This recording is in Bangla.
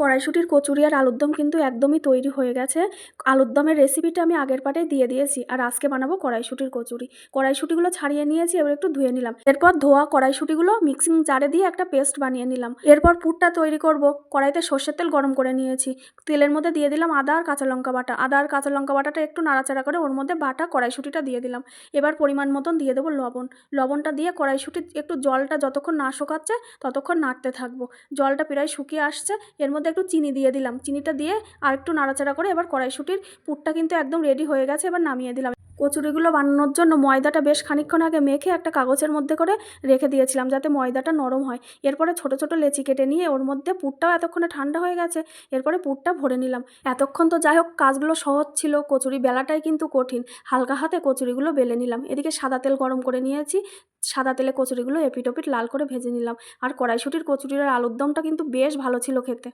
কড়াইশুটির কচুরি আর আলুর দম কিন্তু একদমই তৈরি হয়ে গেছে। আলুর দমের রেসিপিটা আমি আগের পাটেই দিয়ে দিয়েছি আর আজকে বানাবো কড়াইশুটির কচুরি। কড়াইশুটিগুলো ছাড়িয়ে নিয়েছি, এবার একটু ধুয়ে নিলাম। এরপর ধোয়া কড়াইশুটিগুলো মিক্সিং জারে দিয়ে একটা পেস্ট বানিয়ে নিলাম। এরপর পুরটা তৈরি করব। কড়াইতে সর্ষের তেল গরম করে নিয়েছি। তেলের মধ্যে দিয়ে দিলাম আদা আর কাঁচা লঙ্কা বাটা। আদা আর কাঁচা লঙ্কা বাটাটা একটু নাড়াচাড়া করে ওর মধ্যে বাটা কড়াইশুটিটা দিয়ে দিলাম। এবার পরিমাণ মতন দিয়ে দেবো লবণ। লবণটা দিয়ে কড়াইশুটির একটু জলটা যতক্ষণ না শোকাচ্ছে ততক্ষণ নাড়তে থাকব। জলটা প্রায় শুকিয়ে আসছে। এর মধ্যে একটু চিনি দিয়ে দিলাম। চিনিটা দিয়ে আর একটু নাড়াচাড়া করে এবার কড়াইশুটির পুরটা কিন্তু একদম রেডি হয়ে গেছে, এবার নামিয়ে দিলাম। কচুরিগুলো বানানোর জন্য ময়দাটা বেশ খানিকক্ষণ আগে মেখে একটা কাগজের মধ্যে করে রেখে দিয়েছিলাম যাতে ময়দাটা নরম হয়। এরপরে ছোট ছোট লেচি কেটে নিয়ে ওর মধ্যে পুরটাও এতক্ষণে ঠান্ডা হয়ে গেছে, এরপরে পুরটা ভরে নিলাম। এতক্ষণ তো যাই হোক, কাজগুলো সহজ ছিল, কচুরি বেলাটাই কিন্তু কঠিন। হালকা হাতে কচুরিগুলো বেলে নিলাম। এদিকে সাদা তেল গরম করে নিয়েছি, সাদা তেলে কচুরিগুলো এপিট ওপিট লাল করে ভেজে নিলাম। আর কড়াইশুটির কচুরির আলুর দমটা কিন্তু বেশ ভালো ছিল খেতে।